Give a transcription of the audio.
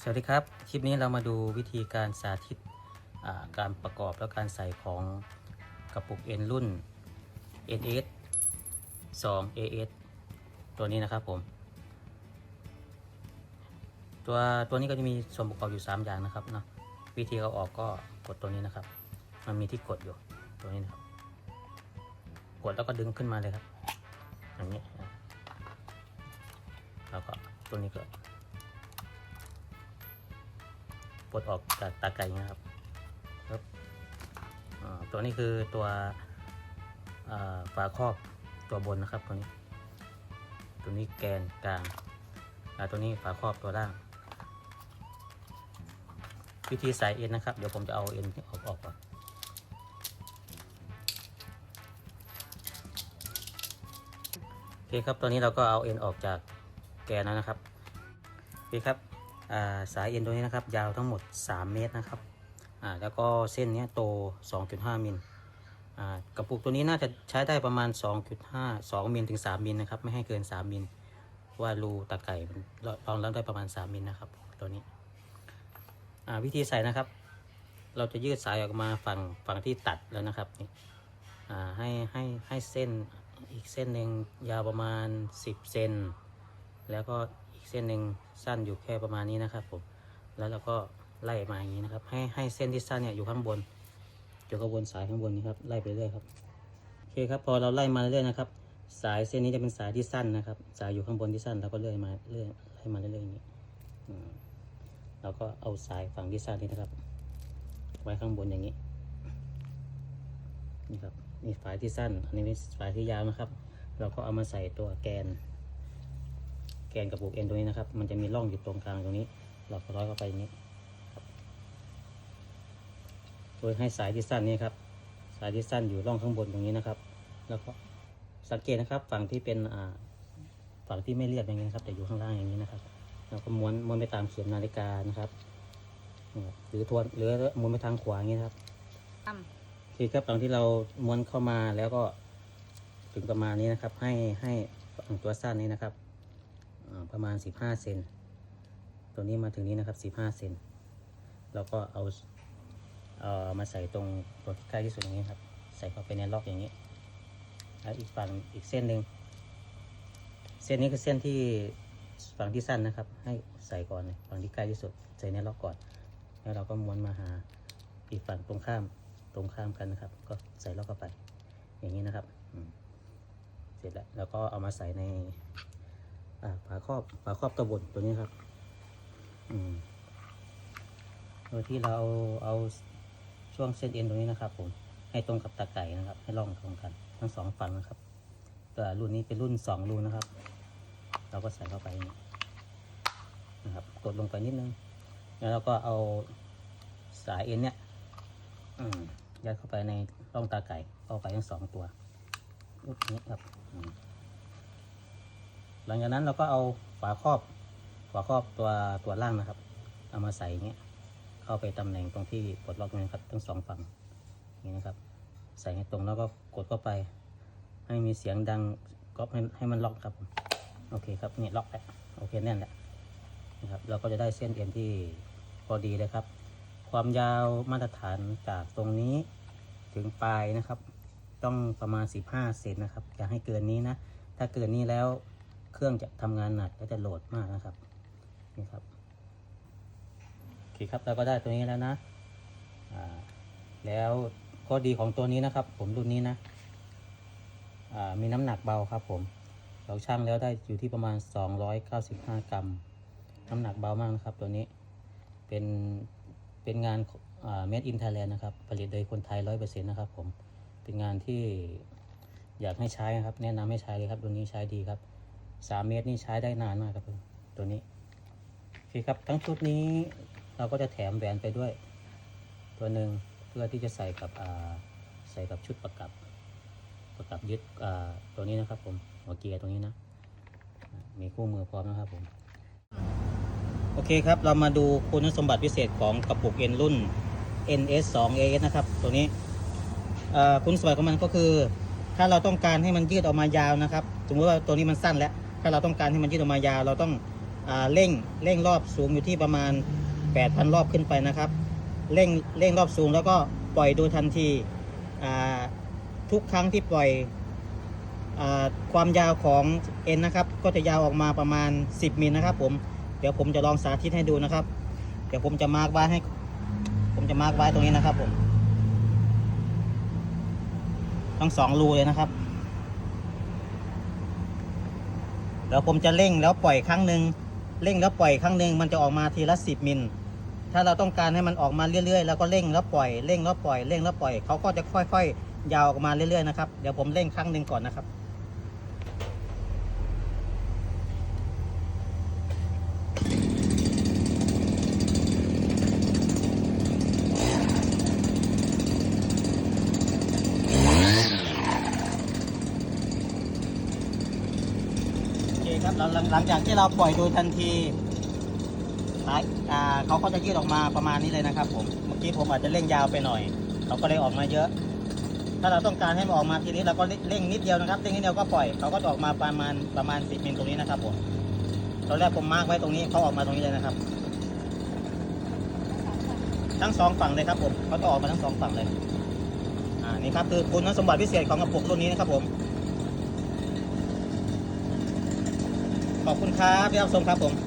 สวัสดีครับ คลิปนี้เรามาดูวิธีการสาธิตาการประกอบและการใส่ของกระปุกเอ็นรุ่น NS 2 AS ตัวนี้นะครับผม ตัวตัวนี้ก็จะมีส่วนประกอบอยู่ 3 อย่างนะครับเนาะวิธีเอาออกก็กดตัวนี้นะครับ มันมีที่กดอยู่ตัวนี้นะครับ กดแล้วก็ดึงขึ้นมาเลยครับอย่างนี้แล้วก็ตัวนี้ก็ ปลดออกจากตาไก่นะครับครับตัวนี้คือตัวฝาครอบตัวบนนะครับตัวนี้ ตัวนี้แกนกลางตัวนี้ฝาครอบตัวล่าง วิธีใส่เอ็นนะครับ เดี๋ยวผมจะเอาเอ็นออกออกก่อนโอเคครับตอนนี้เราก็เอาเอ็นออกจากแกนแล้วนะครับโอเคครับ สายเอ็นตัวนี้นะครับ ยาวทั้งหมด 3 เมตรนะครับแล้วก็เส้นนี้โต 2.5 มิลอ่ากระปุกตัวนี้น่าจะใช้ได้ประมาณ 2.5 2 มิลถึง 3 มิลนะครับ ไม่ให้เกิน 3 มิลว่ารูตะไก่รองรับได้ประมาณ 3 มิลนะครับ ตัวนี้วิธีใส่นะครับ เราจะยืดสายออกมาฝั่งฝั่งที่ตัดแล้วนะครับนี่ให้ให้ให้เส้นอีกเส้นหนึ่งยาวประมาณ 10 เซนแล้วก็ เส้นหนึ่งสั้นอยู่แค่ประมาณนี้นะครับผมแล้วเราก็ไล่มาอย่างนี้นะครับ ให้ให้เส้นที่สั้นเนี่ยอยู่ข้างบนอยู่ข้างบนสายข้างบนนี้ครับไล่ไปเรื่อยครับโอเคครับพอเราไล่มาเรื่อยนะครับ สายเส้นนี้จะเป็นสายที่สั้นนะครับ สายอยู่ข้างบนที่สั้นเราก็เลื่อยมาเรื่อยไล่มาเรื่อยๆอย่างนี้เราก็เอาสายฝั่งที่สั้นนี้นะครับ ไว้ข้างบนอย่างนี้นี่ครับนี่ฝายที่สั้นอันนี้เป็นฝายที่ยาวนะครับ เราก็เอามาใส่ตัวแกน นกระปุกเอ็นตรงนี้นะครับ มันจะมีร่องอยู่ตรงกลางตรงนี้ เราก็ร้อยเข้าไปอย่างนี้ครับโดยให้สายที่สั้นนี้ครับ สายที่สั้นอยู่ร่องข้างบนตรงนี้นะครับ แล้วก็สังเกตนะครับ ฝั่งที่เป็นอ่าฝั่งที่ไม่เรียบอย่างนี้นะครับ แต่อยู่ข้างล่างอย่างนี้นะครับ เราก็ม้วนม้วนไปตามเข็มนาฬิกานะครับนี่ครับหรือทวนหรือม้วนไปทางขวาอย่างนี้นะครับทโอเคครับตอนที่เราม้วนเข้ามาแล้วก็ถึงประมาณนี้นะครับ ให้ให้ฝั่งตัวสั้นนี้นะครับอ่า ประมาณ 15 เซน ตัวนี้มาถึงนี้นะครับ 15 เซน เราก็เอาเอามาใส่ตรงตัวที่ใกล้ที่สุดอย่างนี้ครับ ใส่เข้าไปในล็อกอย่างนี้ แล้วอีกฝั่งอีกเส้นหนึ่ง เส้นนี้คือเส้นที่ฝั่งที่สั้นนะครับ ให้ใส่ก่อนเลยฝั่งที่ใกล้ที่สุด ใส่ในล็อกก่อน แล้วเราก็ม้วนมาหาอีกฝั่งตรงข้ามตรงข้ามกันนะครับ ก็ใส่ล็อกเข้าไป อย่างนี้นะครับ เสร็จแล้ว แล้วก็เอามาใส่ใน ฝาครอบฝาครอบตัวบนตัวนี้ครับ อืมโดยที่เราเอาเอาช่วงเส้นเอ็นตรงนี้นะครับ ผม ให้ตรงกับตาไก่นะครับ ให้ร่องตรงกัน ทั้งสองฝั่งนะครับตัวรุ่นนี้เป็นรุ่นสองรูนะครับ เราก็ใส่เข้าไปนะครับ กดลงไปนิดนึง แล้วเราก็เอาสายเอ็นเนี่ยยัดเข้าไปในร่องตาไก่เข้าไปทั้งสองตัวรูปนี้ครับอืม หลังจากนั้นเราก็เอาฝาครอบฝาครอบตัวตัวล่างนะครับ เอามาใส่เงี้ยเข้าไปตำแหน่งตรงที่ปลดล็อกนี้นะครับ ทั้งสองฝั่งนี้นะครับ ใส่ให้ตรงแล้วก็กดเข้าไป ให้มีเสียงดังก็ให้ให้มันล็อกครับโอเคครับนี่ล็อกแล้วโอเคแน่นแล้วนะครับเราก็จะได้เส้นเอ็นที่พอดีเลยครับ ความยาวมาตรฐานจากตรงนี้ถึงปลายนะครับ ต้องประมาณ 15เซนนะครับอย่าให้เกินนี้นะ ถ้าเกินนี้แล้ว เครื่องจะทำงานหนักและจะโหลดมากนะครับนี่ครับโอเคครับเราก็ได้ตัวนี้แล้วนะแล้วข้อดีของตัวนี้นะครับ ผมรุ่นนี้นะมีน้ำหนักเบาครับ ผม เราชั่งแล้วได้อยู่ที่ประมาณ 295 กรัม น้ำหนักเบามากนะครับ ตัวนี้เป็นเป็นงานเมดอินไทยแลนด์นะครับ ผลิตโดยคนไทยร้อยเปอร์เซ็นต์นะครับ ผมเป็นงานที่อยากให้ใช้นะครับ แนะนำให้ใช้เลยครับ ตัวนี้ใช้ดีครับ สามเมตรนี่ใช้ได้นานมากครับผมตัวนี้โอเคครับทั้งชุดนี้เราก็จะแถมแหวนไปด้วย ตัวหนึ่งเพื่อที่จะใส่กับใส่กับชุดประกับประกับยึดตัวนี้นะครับผมหัวเกียร์ตรงนี้นะ มีคู่มือพร้อมนะครับผมโอเคครับ เรามาดูคุณสมบัติพิเศษของกระปุกเอ็นรุ่น NS 2 AS นะครับ ตัวนี้คุณสมบัติของมันก็คือ ถ้าเราต้องการให้มันยืดออกมายาวนะครับ สมมติว่าตัวนี้มันสั้นแล้ว ถ้าเราต้องการให้มันยืดออกมายาวเราต้องอเร่งเร่งรอบสูงอยู่ที่ประมาณ 8,000 รอบขึ้นไปนะครับเร่งเร่งรอบสูงแล้วก็ปล่อยโดยทันทีทุกครั้งที่ปล่อยอความยาวของเอ็นนะครับ ก็จะยาวออกมาประมาณ 10มิลนะครับ ผมเดี๋ยวผมจะลองสาธิตให้ดูนะครับ เดี๋ยวผมจะมาร์กไว้ให้ ผมจะมาร์กไว้ตรงนี้นะครับผมทั้งสองรูเลยนะครับ เดี๋ยวผมจะเร่งแล้วปล่อยครั้งหนึ่งเร่งแล้วปล่อยครั้งหนึ่งมันจะออกมาทีละสิบมิล ถ้าเราต้องการให้มันออกมาเรื่อยๆ แล้วก็เร่งแล้วปล่อยเร่งแล้วปล่อยเร่งแล้วปล่อยเขาก็จะค่อยๆ ยาวออกมาเรื่อยๆนะครับเดี๋ยวผมเร่งครั้งหนึ่งก่อนนะครับ เรับหลังจากที่เราปล่อยโดยทันทีสายอ่าเขาก็จะยืดออกมาประมาณนี้เลยนะครับผมเมื่อกี้ผมอาจจะเร่งยาวไปหน่อยเขาก็เลยออกมาเยอะ ถ้าเราต้องการให้มันออกมาทีนี้เราก็เร่งนิดเดียวนะครับเร่งนิดเดียวก็ปล่อยเขาก็ออกมาประมาณประมาณสิบมิลตรงนี้นะครับผมตอนแรกผมมาร์กไว้ตรงนี้เขาออกมาตรงนี้เลยนะครับ ทั้งสองฝั่งเลยครับผมเขาจะออกมาทั้งสองฝั่งเลยอ่านี่ครับคือคุณสมบัติพิเศษของกระปุกรุ่นนี้นะครับผม ขอบคุณครับที่รับชมครับผม